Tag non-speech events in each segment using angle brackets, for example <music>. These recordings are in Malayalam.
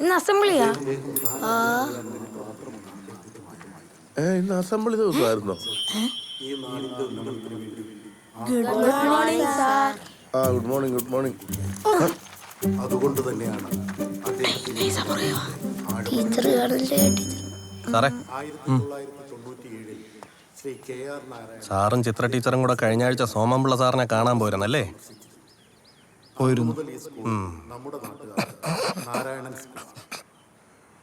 ഇന്ന് അസംബ്ലിയാ ഏ ഇന്ന് അസംബ്ലി ദിവസമായിരുന്നോ? ഗുഡ് മോർണിംഗ് സാർ ആ ഗുഡ് മോർണിംഗ് ഗുഡ് മോർണിംഗ് അതുകൊണ്ട് തന്നെയാണ് അദ്ദേഹത്തിന് ടീച്ചർ കാണില്ലേ ടീച്ചർ സാറേ ചിത്ര ടീച്ചറും കൂടെ കഴിഞ്ഞ ആഴ്ച സോമൻപിള്ള സാറിനെ കാണാൻ പോയിരുന്നല്ലേ? നാട്ടുകാർക്ക് നാരായണൻ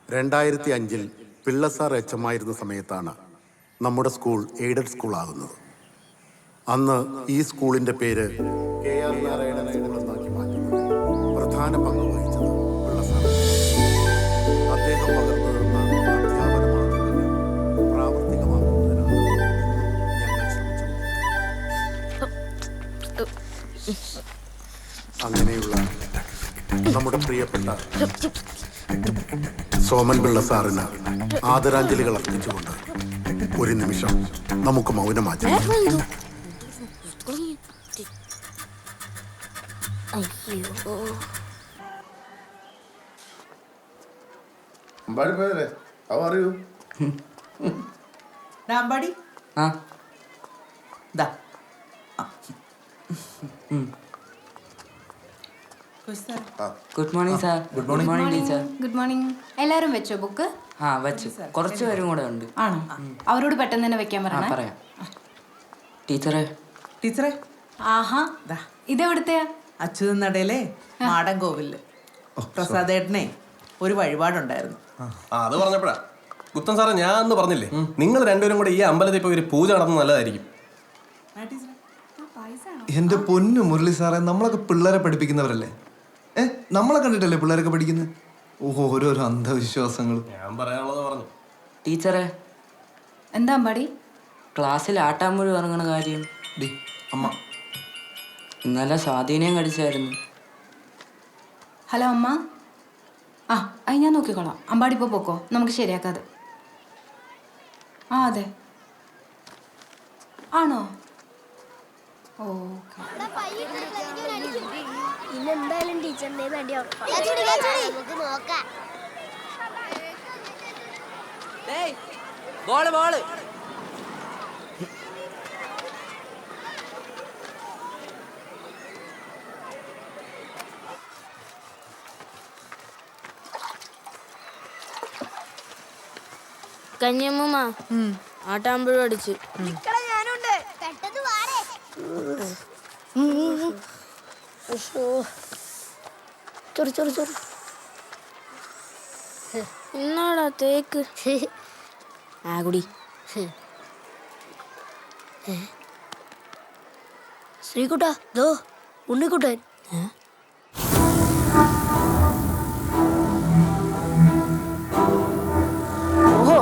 രണ്ടായിരത്തി അഞ്ചിൽ പിള്ള സാർ എച്ച് എം ആയിരുന്ന സമയത്താണ് നമ്മുടെ സ്കൂൾ എയ്ഡഡ് സ്കൂൾ ആകുന്നത്. അന്ന് ഈ സ്കൂളിന്റെ പേര് കെ ആർ സ്കൂൾ പ്രധാന പങ്ക് വഹിച്ചത് അദ്ദേഹം പകർന്നു അങ്ങനെയുള്ള നമ്മുടെ പ്രിയപ്പെട്ട സോമൻ പിള്ള സാറിന് ആദരാഞ്ജലികൾ അർപ്പിച്ചുകൊണ്ട് ഒരു നിമിഷം നമുക്ക് മൗനമാറ്റാം അയ്യോ അമ്പാടി പോയതല്ലേ? അവ അറിയൂ. ഡാമ്പാടി ആ. ദാ. Good morning sir good morning teacher good morning എല്ലാവരും വെച്ചോ ബുക്ക്? ആ വെച്ചു. കുറച്ച് പേരും കൂടെ ഉണ്ട്. ആണോ? അവരോട് പെട്ടെന്ന് തന്നെ വെക്കാൻ ആ പറയണേ പറയാം. ടീച്ചറെ. ടീച്ചറെ? ആഹാ. ദാ. ഇതെവിടുത്തെയാ അച്യുതനടയിലെ മാടൻ കോവിൽ പ്രസാദേട്ടനെ ഒരു വഴിപാടുണ്ടായിരുന്നു. ആ അത് പറഞ്ഞപ്പോഴാ. ഗുപ്തൻ സാറേ ഞാൻ അന്ന് പറഞ്ഞില്ലേ നിങ്ങൾ രണ്ടുപേരും കൂടെ ഈ അമ്പലത്തിൽ പോയി ഒരു പൂജ നടത്തുന്നത് നല്ലതായിരിക്കും. ആ ടീച്ചറെ. എന്റെ പൊന്നു മുരളി സാറേ നമ്മളൊക്കെ പിള്ളേരെ പഠിപ്പിക്കുന്നവരല്ലേ? ഏ നമ്മളെ കണ്ടിട്ടല്ലേ പിള്ളേരൊക്കെ പഠിക്കുന്നത് ഓഹോ ഓരോരോ അന്ധവിശ്വാസങ്ങൾ ഞാൻ പറയാനുള്ളത് പറഞ്ഞു. ടീച്ചറെ എന്താ അമ്പാടി ക്ലാസ്സിൽ ആട്ടാമ്പുഴി ഇറങ്ങണ കാര്യം. ഡി അമ്മ. ഇന്നലെ സ്വാധീനം കടിച്ചായിരുന്നു. ഹലോ അമ്മ. ആ അത് ഞാൻ നോക്കിക്കോളാം. അമ്പാടി ഇപ്പോൾ പോക്കോ. നമുക്ക് ശരിയാക്കാതെ. ആ അതെ. ആണോ? ഇന്നെന്തായാലും ടീച്ചറിന്റെ അടി നമുക്ക് നോക്കാം ബോൾ ബോൾ കഞ്ഞമ്മ ആട്ടാമ്പഴം അടിച്ച്. ചൊറി ചൊറി ചൊറി. എന്നാടാ തേക്ക്? ആ കുടി. ശ്രീകുട്ടാ ദോ ഉണ്ണിക്കുട്ടൻ. ഓഹോ.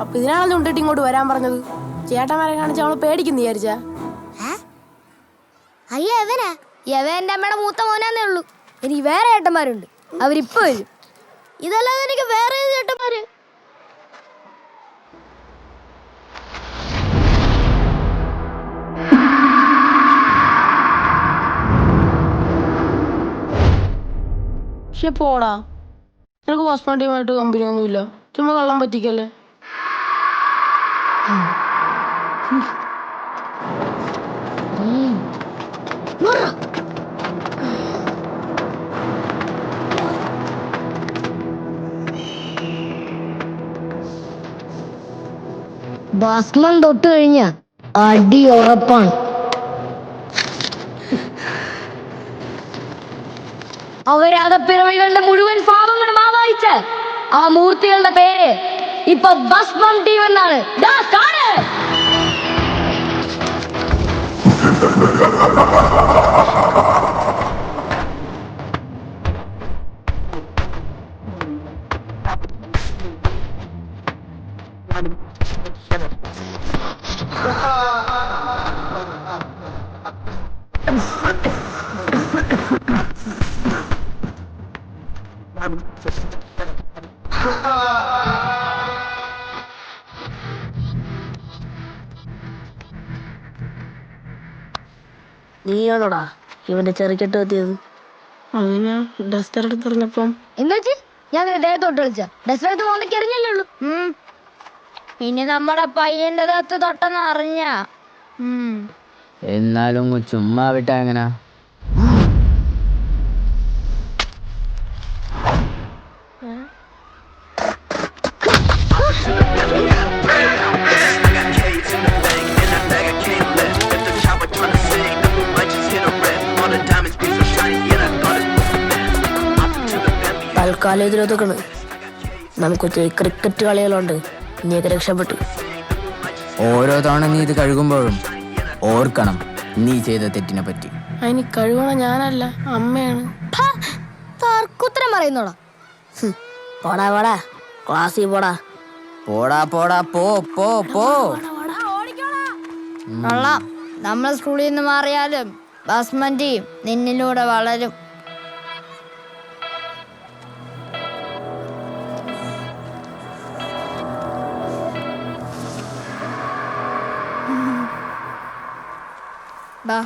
അപ്പൊ ഇതിനാണല്ലോ ഉണ്ടിട്ട് ഇങ്ങോട്ട് വരാൻ പറഞ്ഞത്? ചേട്ടന്മാരെ കാണിച്ച് അവളെ പേടിക്കുന്നു വിചാരിച്ചാ? അയ്യ എവനാ യവ എന്റെ അമ്മയുടെ മൂത്ത മോനാന്നേ ഉള്ളൂ. എനിക്ക് വേറെ ഏട്ടന്മാരുണ്ട്. അവരിപ്പോ വരും. ഇതല്ലാതെ എനിക്ക് വേറെ ഏത് ചേട്ടന്മാര് പക്ഷെ പോടാ. നിനക്ക് ടീമായിട്ട് കമ്പനി ഒന്നുമില്ല. ചുമ്മാ കള്ളം പറ്റിക്കല്ലേ? ഭസ്മം തൊട്ട് കഴിഞ്ഞ അടി ഉറപ്പാണ് അവരാതപ്പിറവികളുടെ മുഴുവൻ പാപങ്ങളും ആവാഹിച്ച് ആ മൂർത്തികളുടെ പേര് ഇപ്പൊ ഭസ്മം ടീം എന്നാണ് ദാ കാണ്. നീയാണോടാ ഇവന്റെ ചെറുക്കെട്ട് എത്തിയത് അതിന് ഡസ്റ്റർ എടുത്തെറിഞ്ഞപ്പം എന്നുവെച്ച് ഞാൻ ദേഹത്തോട്ട് കളിച്ച. ഡെസ്സേർട്ട് മോന്തയ്ക്ക് എറിഞ്ഞല്ലേ ഉള്ളൂ ഇനി നമ്മുടെ പയ്യന്റെ ദേഹത്ത് തൊട്ടെന്ന് അറിഞ്ഞ. എന്നാലും ചുമ്മാ വിട്ടാ എങ്ങനാ? ഇതിലൊതുക്കണ് നമുക്ക് ക്രിക്കറ്റ് കളികളുണ്ട്. നീയൊക്കെ രക്ഷപ്പെട്ടു. ഓരോ തവണ നീ ഇത് കഴുകുമ്പോഴും ഓർക്കണം നീ ചെയ്ത തെറ്റിനെ പറ്റി. അതിന് കഴിവണ ഞാനല്ല അമ്മയാണ്. തർക്കുത്തരം പറയുന്നോടാ പോടാ പോടാ. ക്ലാസ്സിൽ പോടാ. പോടാ പോടാ പോ പോ പോ. കൊള്ളാം. നമ്മൾ സ്കൂളിൽ നിന്ന് മാറിയാലും ബസ്മന്റിയും നിന്നിലൂടെ വളരും. ബാ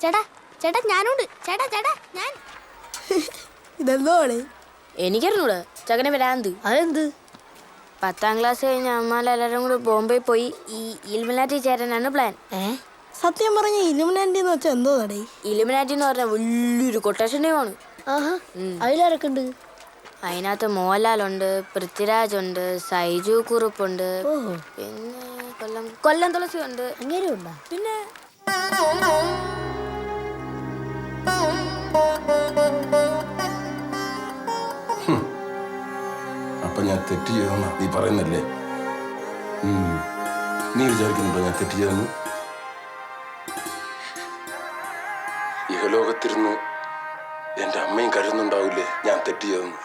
ചേട്ടാ ചേട്ടാ ഞാനുണ്ട്. ചേട്ടാ ചേട്ടാ ഞാൻ. ഇതെന്തോളെ എനിക്കറിഞ്ഞൂടെ. ചകനെ വരാന്ത് അതെന്ത്? പത്താം ക്ലാസ് കഴിഞ്ഞ് അമ്മാലെല്ലാരും കൂടി ബോംബെ പോയി. ഈ ഇലുമിനാറ്റി ചേരാനാണ് പ്ലാൻ. ഏ? സത്യം പറഞ്ഞ ഇലിമിനാറ്റി എന്ന് വെച്ചാൽ എന്തോ നടേ ഇലുമിനാറ്റി എന്ന് പറഞ്ഞാൽ വലിയൊരു കൊട്ടേഷൻ ടീമാണ് ആഹാ. അതിനകത്ത് മോഹൻലാലുണ്ട് പൃഥ്വിരാജ് ഉണ്ട് സൈജു കുറുപ്പുണ്ട്. പിന്നെ കൊല്ലം കൊല്ലം തുളസി ഉണ്ട് അങ്ങനെ ഉണ്ടോ പിന്നെ അപ്പൊ ഞാൻ തെറ്റ് ചെയ്തെന്ന നീ പറയുന്നല്ലേ. നീ വിചാരിക്കുന്നുണ്ടോ ഞാൻ തെറ്റ് ചെയ്തെന്ന് ഇഹലോകത്തിരുന്ന് എന്റെ അമ്മയും കരുതുന്നുണ്ടാവില്ലേ ഞാൻ തെറ്റ് ചെയ്തെന്ന്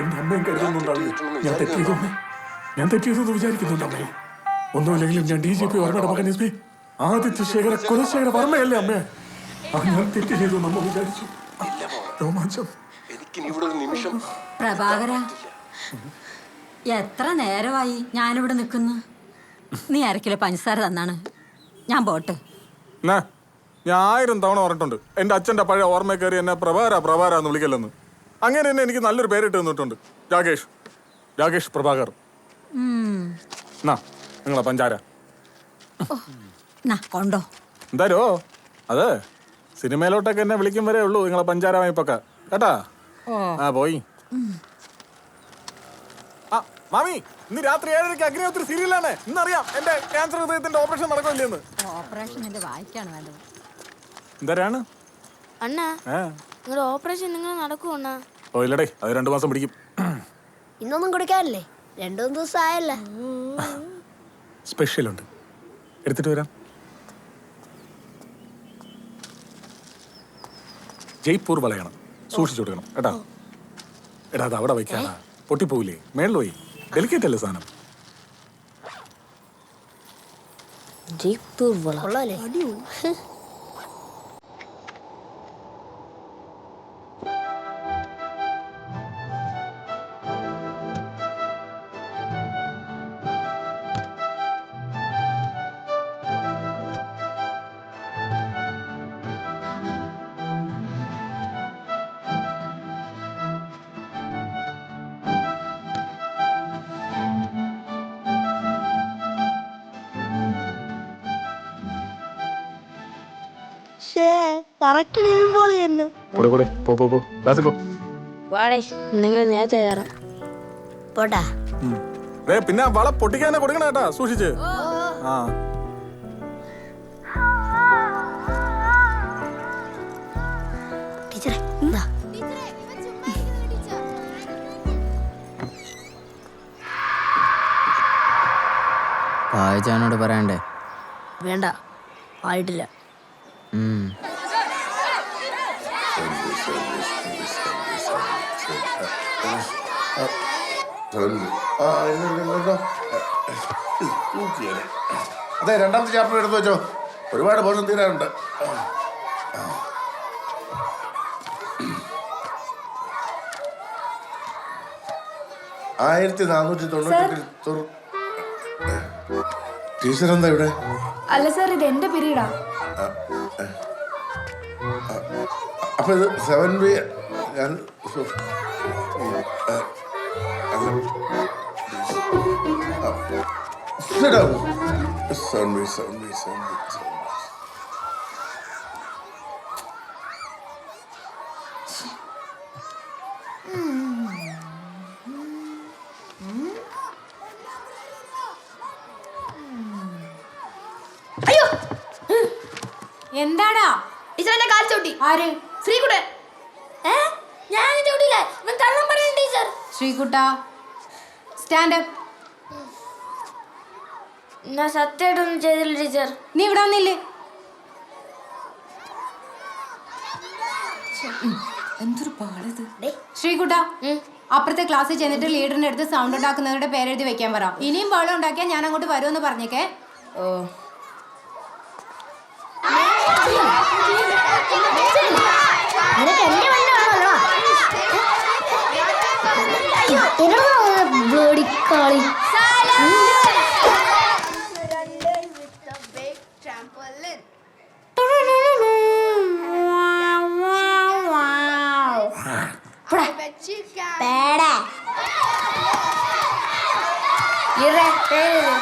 എന്റെ അമ്മയും കരുതുന്നുണ്ടാവില്ലേ? ഞാൻ തെറ്റിയതു ഞാൻ തെറ്റിയതെന്ന് വിചാരിക്കുന്നുണ്ട് അമ്മേ? ഒന്നുമില്ലെങ്കിലും ഞാൻ ഡി ജി പി വർമ്മയുടെ മകൻ എസ് പി. ആദിത്യ ശേഖര കുലശേഖര വർമ്മയല്ലേ അമ്മേ? ഞാൻ തെറ്റ് ചെയ്തു നമ്മ വിചാരിച്ചു. രോമാഞ്ചം. പ്രഭാകര എത്ര നേരമായി ഞാനിവിടെ നിൽക്കുന്നു? നീ അരക്കിലെ പഞ്ചസാര തന്നാണ്. ഞാൻ പോട്ടെ. ഞാൻ ആയിരം തവണ പറഞ്ഞിട്ടുണ്ട്. എന്റെ അച്ഛന്റെ പഴയ ഓർമ്മ കയറി എന്നെ പ്രഭാര പ്രഭാര എന്ന് വിളിക്കല്ലെന്ന്. അങ്ങനെ തന്നെ എനിക്ക് നല്ലൊരു പേരിട്ട് തന്നിട്ടുണ്ട്. രാകേഷ്. രാകേഷ് പ്രഭാകർ. എന്നാ നിങ്ങളെ പഞ്ചാര. കൊണ്ടോ. എന്തായാലോ അതെ സിനിമയിലോട്ടൊക്കെ എന്നെ വിളിക്കും വരെ ഉള്ളൂ നിങ്ങളെ പഞ്ചാര വായ്പൊക്കെ കേട്ടാ? ആ പോയി. ആ മാമി ഇന്ന് രാത്രി ഏഴരയ്ക്ക് അഗ്നിഹോത്രി സീരിയലാണ് ഇന്നറിയാം എന്റെ ക്യാൻസർ ഹൃദയത്തിന്റെ ഓപ്പറേഷൻ നടക്കില്ലെന്ന് ഓപ്പറേഷൻ എന്റെ വായിക്കാണ് വേണ്ടത്. എന്തരാണ്? അണ്ണാ നിങ്ങളുടെ ഓപ്പറേഷൻ നിങ്ങൾ നടക്കുമോ അണ്ണാ? ഓ ഇല്ലടേ അത് രണ്ടു മാസം പിടിക്കും. ഇന്നൊന്നും കുടിക്കാറില്ലേ? രണ്ടു മൂന്ന് ദിവസം ആയല്ലേ? സ്പെഷ്യൽ ഉണ്ട് എടുത്തിട്ട് വരാം. ജയ്പൂർ വളയണം. സൂക്ഷിച്ചു കൊടുക്കണം കേട്ടാ? എടാ അത് അവിടെ വയ്ക്കാനാ പൊട്ടിപ്പോവില്ലേ? മേളിൽ പോയി. ഡെലിക്കേറ്റ് അല്ലേ സാധനം? ജയ്പൂർ വള. കൂടെ കൂടെ. പോ പോ പോ. ക്ലാസ്സിൽ പോ. നിങ്ങൾ നേരത്തെ കയറാം. പോട്ടാ. ഏ പിന്നെ വള പൊട്ടിക്കാനെ കൊടുക്കണ കേട്ടാ സൂക്ഷിച്ച്. ആ. ടീച്ചറെ എന്താ? വായിച്ചാനോട് പറയണ്ടേ? വേണ്ട ആയിട്ടില്ല അതെ രണ്ടാമത്തെ ചാപ്റ്റർ എടുത്തു വെച്ചോ. ഒരുപാട് പോഷൻ തീരാനുണ്ട്. ആയിരത്തി നാനൂറ്റി തൊണ്ണൂറ്റി ടീച്ചർ എന്താ ഇവിടെ? അല്ല സാർ ഇത് എന്റെ പിരീഡാ. അപ്പൊ ഇത് സെവൻ ബി ഞാൻ Sit down. Me, sound me. അയ്യോ എന്താടാ ടീച്ചർ എന്നെ കാൽ ആര് ശ്രീ കൂടെ ഏ ഞാൻ ചവിട്ടിയില്ല ഇവൻ കള്ളം പറയുന്നു ടീച്ചർ ശ്രീകുട്ട സ്റ്റാൻഡ് അപ്പ് ഞാൻ സത്യമായിട്ടൊന്നും ചെയ്തില്ല ടീച്ചർ. നീ ഇവിടെ വന്നില്ലേ? എന്തൊരു പാടിത്. ശ്രീകുട്ട അപ്പുറത്തെ ക്ലാസ്സിൽ ചെന്നിട്ട് ലീഡറിന്റെ അടുത്ത് സൗണ്ട് ഉണ്ടാക്കുന്നവരുടെ പേരെഴുതി വെക്കാൻ പറ. ഇനിയും ബഹളം ഉണ്ടാക്കിയാൽ ഞാൻ അങ്ങോട്ട് വരുമെന്ന് പറഞ്ഞേക്കേ. ഓ. നിനക്ക് എന്റെ ബ്ലോഡി കാളി പേടാ ഇറേ പേര്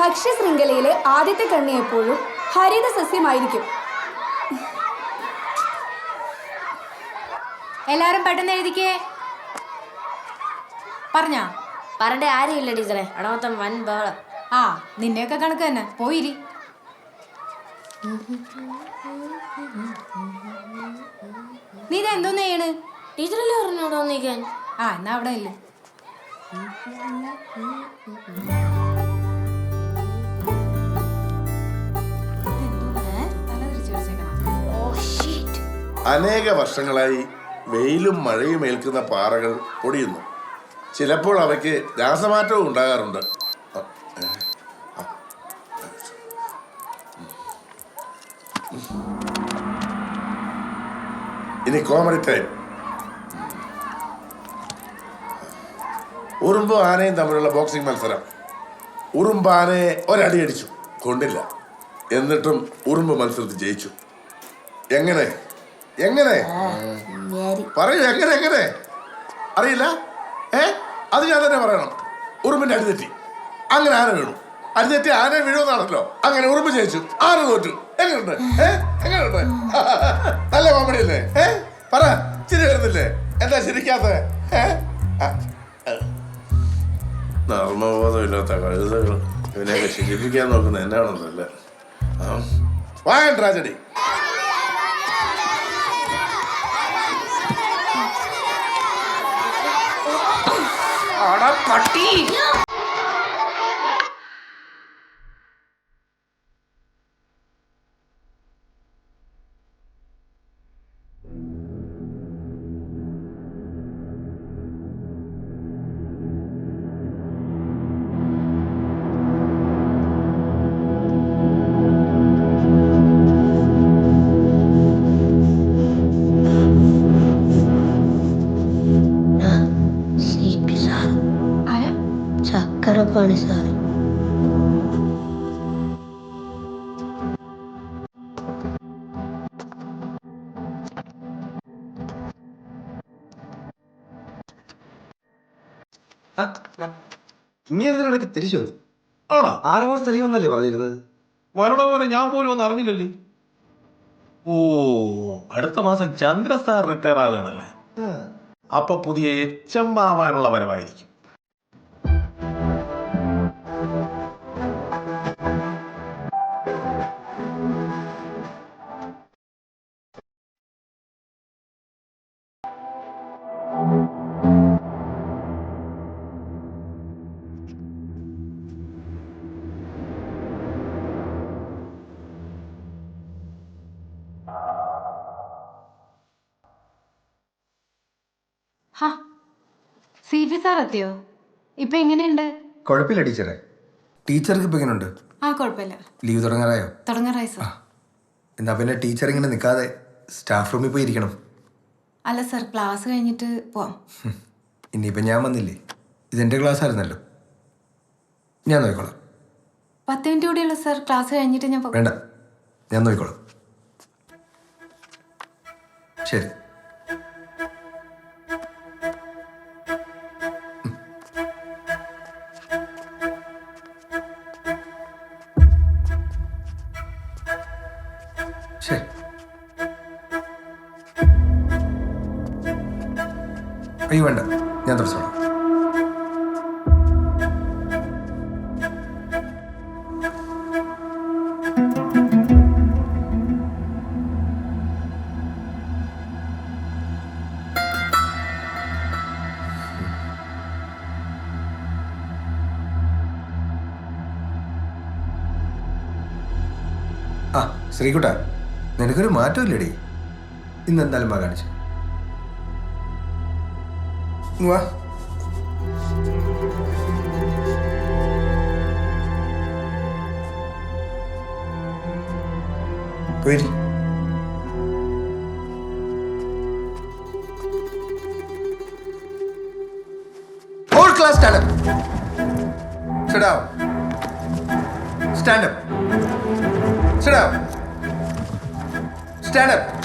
ഭക്ഷ്യശൃംഖലയിലെ ആദ്യത്തെ കണ്ണി എപ്പോഴും ഹരിത സസ്യമായിരിക്കും. എല്ലാരും പെട്ടെന്ന് എഴുതിക്കേ. പറഞ്ഞാ? പറഞ്ഞ ആരെയില്ല ടീച്ചറെ. അവിടെ മൊത്തം വൻ ബഹളം. ആ നിന്നെയൊക്കെ കണക്ക് തന്നെ. പോയിരി നീ ഇത് എന്തോന്ന് ചെയ്യണ്? ടീച്ചറല്ലേ പറഞ്ഞോ അവിടെ വന്നിരിക്കാൻ? ആ എന്നാ അവിടെ ഇല്ല. അനേക വർഷങ്ങളായി വെയിലും മഴയും ഏൽക്കുന്ന പാറകൾ പൊടിയുന്നു. ചിലപ്പോൾ അവയ്ക്ക് രാസമാറ്റവും ഉണ്ടാകാറുണ്ട്. ഇനി കോമഡി ടൈം ഉറുമ്പും ആനയും തമ്മിലുള്ള ബോക്സിംഗ് മത്സരം. ഉറുമ്പ് ആനയെ ഒരടി അടിച്ചു. കൊണ്ടില്ല. എന്നിട്ടും ഉറുമ്പ് മത്സരത്തിൽ ജയിച്ചു. എങ്ങനെ? എങ്ങനെ? പറയൂ എങ്ങനെ എങ്ങനെ? അറിയില്ല? ഏ? അത് ഞാൻ തന്നെ പറയണം. ഉറുമ്പിന്റെ അടിതെറ്റി അങ്ങനെ ആന വീണു. അടിതെറ്റി ആന വീഴുമെന്നാണല്ലോ. അങ്ങനെ ഉറുമ്പ് ജയിച്ചു. ആന തോറ്റു. എങ്ങനെയുണ്ട്? ഏ? എങ്ങനെയുണ്ട്? <laughs> നല്ല കോമഡി അല്ലേ? ഏ? പറ. ചിരി വരുന്നില്ലേ? എന്താ ചിരിക്കാത്ത? ആ, ആ. നർമ്മബോധമില്ലാത്ത കഴുതകൾ. ഇവനെയൊക്കെ ശിക്ഷിപ്പിക്കാൻ നോക്കുന്ന എന്നാണെന്നല്ലേ വായൻ ട്രാജഡി आड़ा पट्टी നീ എന്തിനൊക്കെ തിരിച്ചു ആണോ? ആറ് മാസം തെളിവെന്നല്ലേ പറഞ്ഞിരുന്നത്? വരണ പോലെ ഞാൻ പോലും ഒന്നും അറിഞ്ഞില്ലല്ലേ? ഓ അടുത്ത മാസം ചന്ദ്രസാർ റിട്ടയർ ആകുകയാണല്ലേ അപ്പൊ പുതിയ എച്ച് എം ആവാനുള്ള വരവായിരിക്കും. സാർ എത്തിയോ ഇപ്പൊ എങ്ങനെയുണ്ട്? കുഴപ്പമില്ല ടീച്ചറെ. ടീച്ചർക്ക് ഇപ്പൊ എങ്ങനെയുണ്ട്? ആ കുഴപ്പമില്ല ലീവ് തുടങ്ങാറായോ? തുടങ്ങാറായി സാർ. എന്നാ പിന്നെ ടീച്ചർ ഇങ്ങനെ നിൽക്കാതെ സ്റ്റാഫ് റൂമിൽ പോയി ഇരിക്കണം. അല്ല സാർ ക്ലാസ് കഴിഞ്ഞിട്ട് പോവാം. ഇനിയിപ്പം ഞാൻ വന്നില്ലേ? ഇതെന്റെ ക്ലാസ് ആയിരുന്നല്ലോ ഞാൻ നോക്കിക്കോളാം. പത്ത് മിനിറ്റ് കൂടിയുള്ള സാർ. ക്ലാസ് കഴിഞ്ഞിട്ട് ഞാൻ വേണ്ട. ഞാൻ നോക്കിക്കോളാം. ശരി ശരി. ഞാൻ തുടച്ചോളാം ആ ശ്രീകുട്ട നിനക്കൊരു മാറ്റമില്ലടി. ഇന്ന് എന്തായാലും കാണിച്ചു. വാ പോയിരി Whole class stand up. Sit down. Stand up. Sit down. Stand up.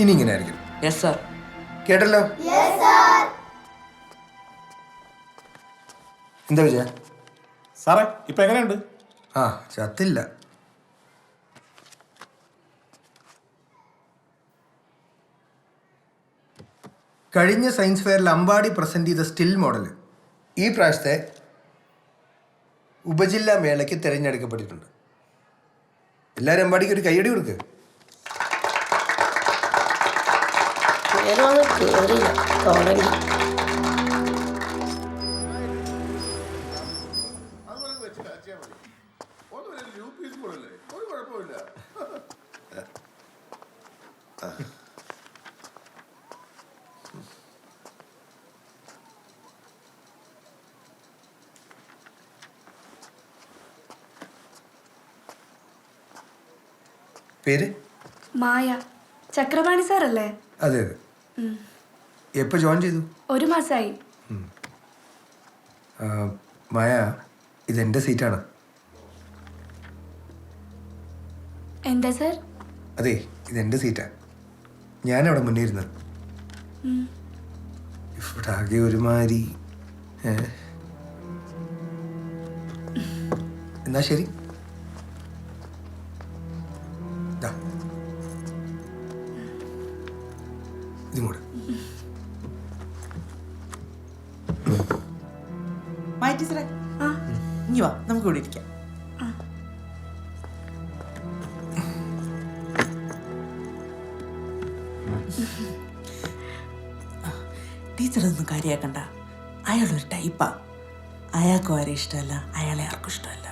ഇനി ഇങ്ങനെ ആയിരിക്കും യെസ് സാർ കേട്ടല്ലോ എന്താ വിജയ? സാറേ ഇപ്പൊ എങ്ങനെയുണ്ട്? ആ ചത്തില്ല. കഴിഞ്ഞ സയൻസ് ഫെയറിൽ അമ്പാടി പ്രസന്റ് ചെയ്ത സ്റ്റിൽ മോഡൽ ഈ പ്രാവശ്യത്തെ ഉപജില്ലാ മേളയ്ക്ക് തിരഞ്ഞെടുക്കപ്പെട്ടിട്ടുണ്ട്. എല്ലാവരും അമ്പാടിക്ക് ഒരു കൈയടി കൊടുക്കുക ഒരു തുടങ്ങി. പേര്? മായ. ചക്രപാണി സാറല്ലേ? അതെ അതെ. എപ്പോൾ ജോയിൻ ചെയ്തു? ഒരു മാസമായി മായ ഇതെന്റെ സീറ്റാണ്. എന്താ സർ? അതെ ഇതെന്റെ സീറ്റാ. ഞാനവിടെ മുന്നേ ഇരുന്നത് ഇവിടെ ആകെ ഒരുമാതിരി? എന്നാ ശരി. ഇതും കൂടെ മായ ടീച്ചറെ. ഇനി വാ നമുക്ക് ഇവിടെ ഇരിക്കാം. ടീച്ചർ ഒന്നും കാര്യാക്കണ്ട. അയാളൊരു ടൈപ്പാ. അയാൾക്കും ആരെ ഇഷ്ടമല്ല അയാളെ ആർക്കും ഇഷ്ടമല്ല.